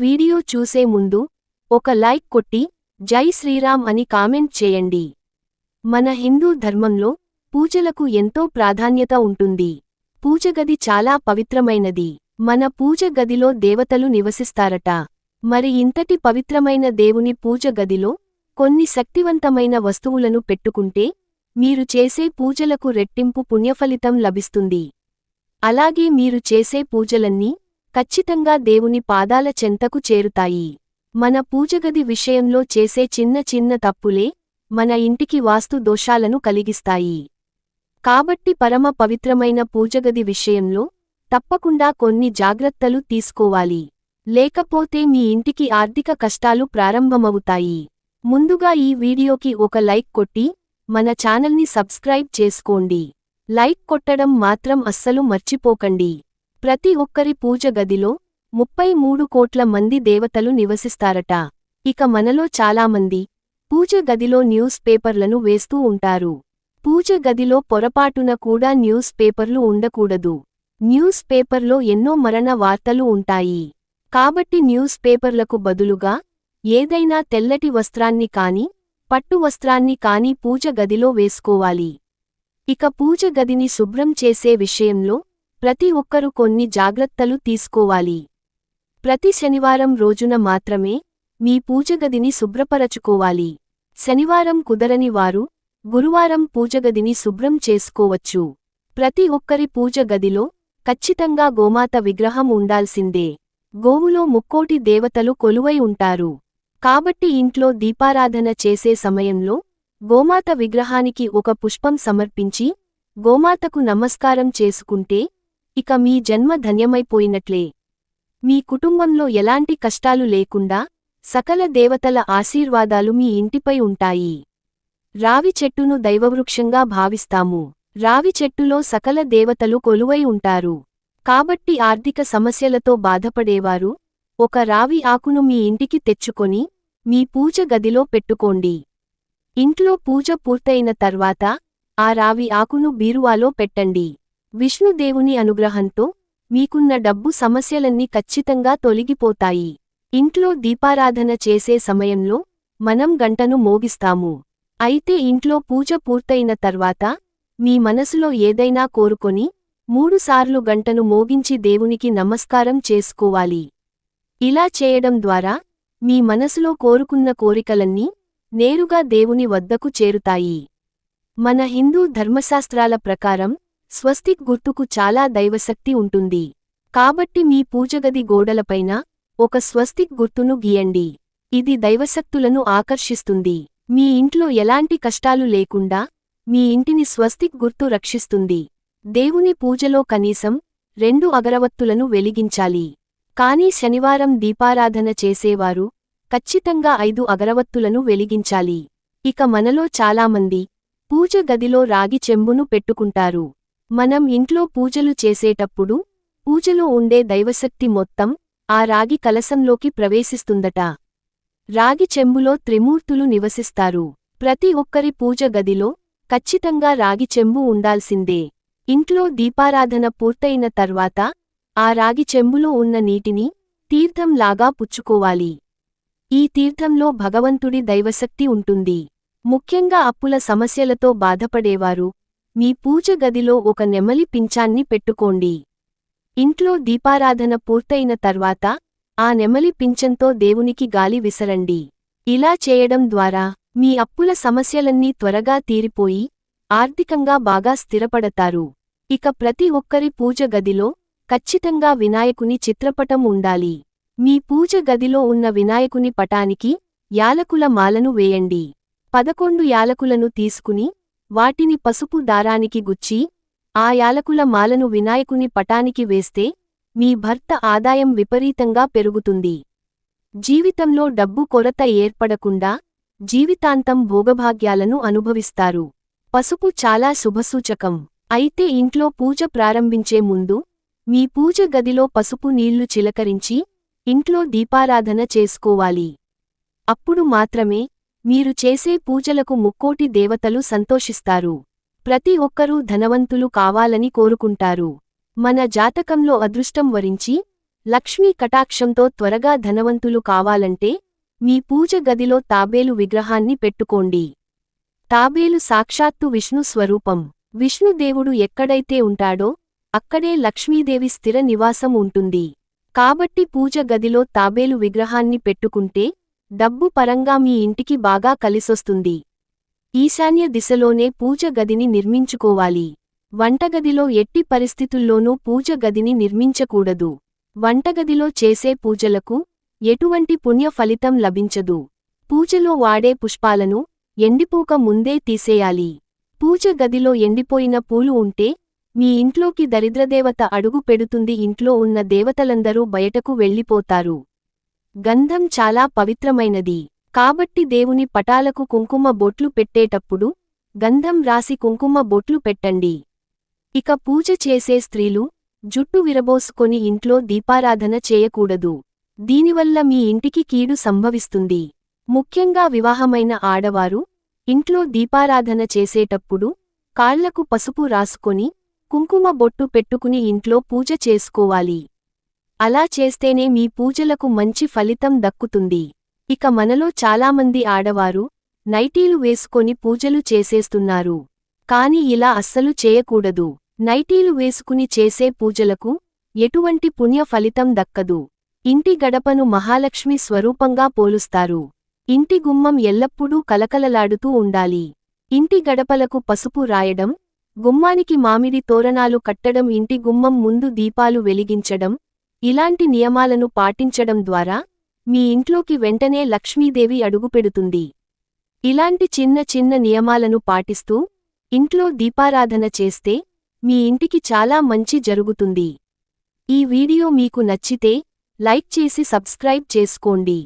Video చూసే ముందు ఒక లైక్ కొట్టి జై శ్రీరామ్ అని కామెంట్ చేయండి. మన హిందూ ధర్మంలో పూజలకు ఎంతో ప్రాధాన్యత ఉంటుంది. పూజగది చాలా పవిత్రమైనది. మన పూజ గదిలో దేవతలు నివసిస్తారట. మరి ఇంతటి పవిత్రమైన దేవుని పూజ గదిలో కొన్ని శక్తివంతమైన వస్తువులను పెట్టుకుంటే మీరు చేసే పూజలకు రెట్టింపు పుణ్యఫలితం లభిస్తుంది. అలాగే మీరు చేసే పూజలన్నీ ఖచ్చితంగా దేవుని పాదాల చెంతకు చేరుతాయి. మన పూజగది విషయంలో చేసే చిన్న చిన్న తప్పులే మన ఇంటికి వాస్తు దోషాలను కలిగిస్తాయి. కాబట్టి పరమ పవిత్రమైన పూజగది విషయంలో తప్పకుండా కొన్ని జాగ్రత్తలు తీసుకోవాలి. లేకపోతే మీ ఇంటికి ఆర్థిక కష్టాలు ప్రారంభమవుతాయి. ముందుగా ఈ వీడియోకి ఒక లైక్ కొట్టి మన ఛానల్ని సబ్స్క్రైబ్ చేసుకోండి. లైక్ కొట్టడం మాత్రం అస్సలు మర్చిపోకండి. ప్రతి ఒక్కరి పూజ గదిలో ముప్పై మూడు కోట్ల మంది దేవతలు నివసిస్తారట. ఇక మనలో చాలామంది పూజ గదిలో న్యూస్ పేపర్లను వేస్తూ ఉంటారు. పూజ గదిలో పొరపాటున కూడా న్యూస్ పేపర్లు ఉండకూడదు. న్యూస్ పేపర్లో ఎన్నో మరణ వార్తలు ఉంటాయి. కాబట్టి న్యూస్ పేపర్లకు బదులుగా ఏదైనా తెల్లటి వస్త్రాన్ని కాని పట్టు వస్త్రాన్ని కాని పూజ గదిలో వేసుకోవాలి. ఇక పూజ గదిని శుభ్రం చేసే విషయంలో ప్రతి ఒక్కరూ కొన్ని జాగ్రత్తలు తీసుకోవాలి. ప్రతి శనివారం రోజున మాత్రమే మీ పూజగదిని శుభ్రపరచుకోవాలి. శనివారం కుదరని వారు గురువారం పూజగదిని శుభ్రం చేసుకోవచ్చు. ప్రతి ఒక్కరి పూజ గదిలో ఖచ్చితంగా గోమాత విగ్రహం ఉండాల్సిందే. గోవులో ముక్కోటి దేవతలు కొలువై ఉంటారు. కాబట్టి ఇంట్లో దీపారాధన చేసే సమయంలో గోమాత విగ్రహానికి ఒక పుష్పం సమర్పించి గోమాతకు నమస్కారం చేసుకుంటే ఇక మీ జన్మ ధన్యమైపోయినట్లే. మీ కుటుంబంలో ఎలాంటి కష్టాలు లేకుండా సకల దేవతల ఆశీర్వాదాలు మీ ఇంటిపై ఉంటాయి. రావి చెట్టును దైవవృక్షంగా భావిస్తాము. రావి చెట్టులో సకల దేవతలు కొలువై ఉంటారు. కాబట్టి ఆర్థిక సమస్యలతో బాధపడేవారు ఒక రావి ఆకును మీ ఇంటికి తెచ్చుకొని మీ పూజ గదిలో పెట్టుకోండి. ఇంట్లో పూజ పూర్తయిన తర్వాత ఆ రావి ఆకును బీరువాలో పెట్టండి. విష్ణుదేవుని అనుగ్రహంతో మీకున్న డబ్బు సమస్యలన్నీ ఖచ్చితంగా తొలగిపోతాయి. ఇంట్లో దీపారాధన చేసే సమయంలో మనం గంటను మోగిస్తాము. అయితే ఇంట్లో పూజ పూర్తయిన తర్వాత మీ మనసులో ఏదైనా కోరుకొని మూడుసార్లు గంటను మోగించి దేవునికి నమస్కారం చేసుకోవాలి. ఇలా చేయడం ద్వారా మీ మనసులో కోరుకున్న కోరికలన్నీ నేరుగా దేవుని వద్దకు చేరుతాయి. మన హిందూ ధర్మశాస్త్రాల ప్రకారం స్వస్తిక్ గుర్తుకు చాలా దైవశక్తి ఉంటుంది. కాబట్టి మీ పూజగది గోడలపైన ఒక స్వస్తిక్ గుర్తును గీయండి. ఇది దైవశక్తులను ఆకర్షిస్తుంది. మీ ఇంట్లో ఎలాంటి కష్టాలు లేకుండా మీ ఇంటిని స్వస్తిక్ గుర్తు రక్షిస్తుంది. దేవుని పూజలో కనీసం రెండు అగరవత్తులను వెలిగించాలి. కానీ శనివారం దీపారాధన చేసేవారు ఖచ్చితంగా ఐదు అగరవత్తులను వెలిగించాలి. ఇక మనలో చాలామంది పూజ గదిలో రాగి చెంబును పెట్టుకుంటారు. మనం ఇంట్లో పూజలు చేసేటప్పుడు పూజలో ఉండే దైవశక్తి మొత్తం ఆ రాగి కలసంలోకి ప్రవేశిస్తుందట. రాగి చెంబులో త్రిమూర్తులు నివసిస్తారు. ప్రతి ఒక్కరి పూజ గదిలో ఖచ్చితంగా రాగి చెంబు ఉండాల్సిందే. ఇంట్లో దీపారాధన పూర్తయిన తర్వాత ఆ రాగి చెంబులో ఉన్న నీటిని తీర్థంలాగా పుచ్చుకోవాలి. ఈ తీర్థంలో భగవంతుడి దైవశక్తి ఉంటుంది. ముఖ్యంగా అప్పుల సమస్యలతో బాధపడేవారు మీ పూజ గదిలో ఒక నెమలి పించాన్ని పెట్టుకోండి. ఇంట్లో దీపారాధన పూర్తయిన తర్వాత ఆ నెమలి పింఛంతో దేవునికి గాలి విసరండి. ఇలా చేయడం ద్వారా మీ అప్పుల సమస్యలన్నీ త్వరగా తీరిపోయి ఆర్థికంగా బాగా స్థిరపడతారు. ఇక ప్రతి ఒక్కరి పూజ గదిలో ఖచ్చితంగా వినాయకుని చిత్రపటం ఉండాలి. మీ పూజ గదిలో ఉన్న వినాయకుని పటానికి యాలకుల మాలను వేయండి. పదకొండు యాలకులను తీసుకుని వాటిని పసుపు దారానికి గుచ్చి ఆ యాలకుల మాలను వినాయకుని పటానికి వేస్తే మీ భర్త ఆదాయం విపరీతంగా పెరుగుతుంది. జీవితంలో డబ్బు కొరత ఏర్పడకుండా జీవితాంతం భోగభాగ్యాలను అనుభవిస్తారు. పసుపు చాలా శుభసూచకం. అయితే ఇంట్లో పూజ ప్రారంభించే ముందు మీ పూజ గదిలో పసుపు నీళ్ళు చిలకరించి ఇంట్లో దీపారాధన చేసుకోవాలి. అప్పుడు మాత్రమే మీరు చేసే పూజలకు ముక్కోటి దేవతలు సంతోషిస్తారు. ప్రతి ఒక్కరూ ధనవంతులు కావాలని కోరుకుంటారు. మన జాతకంలో అదృష్టం వరించి లక్ష్మీ కటాక్షంతో త్వరగా ధనవంతులు కావాలంటే మీ పూజ గదిలో తాబేలు విగ్రహాన్ని పెట్టుకోండి. తాబేలు సాక్షాత్తు విష్ణు స్వరూపం. విష్ణుదేవుడు ఎక్కడైతే ఉంటాడో అక్కడే లక్ష్మీదేవి స్థిర నివాసం ఉంటుంది. కాబట్టి పూజ గదిలో తాబేలు విగ్రహాన్ని పెట్టుకుంటే డబ్బు పరంగా మీ ఇంటికి బాగా కలిసొస్తుంది. ఈశాన్య దిశలోనే పూజ గదిని నిర్మించుకోవాలి. వంటగదిలో ఎట్టి పరిస్థితుల్లోనూ పూజ గదిని నిర్మించకూడదు. వంటగదిలో చేసే పూజలకు ఎటువంటి పుణ్య ఫలితం లభించదు. పూజలో వాడే పుష్పాలను ఎండిపోక ముందే తీసేయాలి. పూజ గదిలో ఎండిపోయిన పూలు ఉంటే మీ ఇంట్లోకి దరిద్రదేవత అడుగు పెడుతుంది. ఇంట్లో ఉన్న దేవతలందరూ బయటకు వెళ్ళిపోతారు. గంధం చాలా పవిత్రమైనది. కాబట్టి దేవుని పటాలకు కుంకుమ బొట్లు పెట్టేటప్పుడు గంధం రాసి కుంకుమ బొట్లు పెట్టండి. ఇక పూజ చేసే స్త్రీలు జుట్టు విరబోసుకొని ఇంట్లో దీపారాధన చేయకూడదు. దీనివల్ల మీ ఇంటికి కీడు సంభవిస్తుంది. ముఖ్యంగా వివాహమైన ఆడవారు ఇంట్లో దీపారాధన చేసేటప్పుడు కాళ్ళకు పసుపు రాసుకొని కుంకుమ బొట్టు పెట్టుకుని ఇంట్లో పూజ చేసుకోవాలి. అలా చేస్తేనే మీ పూజలకు మంచి ఫలితం దక్కుతుంది. ఇక మనలో చాలామంది ఆడవారు నైటీలు వేసుకొని పూజలు చేసేస్తున్నారు. కాని ఇలా అస్సలు చేయకూడదు. నైటీలు వేసుకుని చేసే పూజలకు ఎటువంటి పుణ్య ఫలితం దక్కదు. ఇంటి గడపను మహాలక్ష్మి స్వరూపంగా పోలుస్తారు. ఇంటి గుమ్మం ఎల్లప్పుడూ కలకలలాడుతూ ఉండాలి. ఇంటి గడపలకు పసుపు రాయడం గుమ్మానికి మామిడి తోరణాలు కట్టడం ఇంటి గుమ్మం ముందు దీపాలు వెలిగించడం ఇలాంటి నియమాలను పాటించడం ద్వారా మీ ఇంట్లోకి వెంటనే లక్ష్మీదేవి అడుగుపెడుతుంది. ఇలాంటి చిన్న చిన్న నియమాలను పాటిస్తూ ఇంట్లో దీపారాధన చేస్తే మీ ఇంటికి చాలా మంచి జరుగుతుంది. ఈ వీడియో మీకు నచ్చితే లైక్ చేసి సబ్స్క్రైబ్ చేసుకోండి.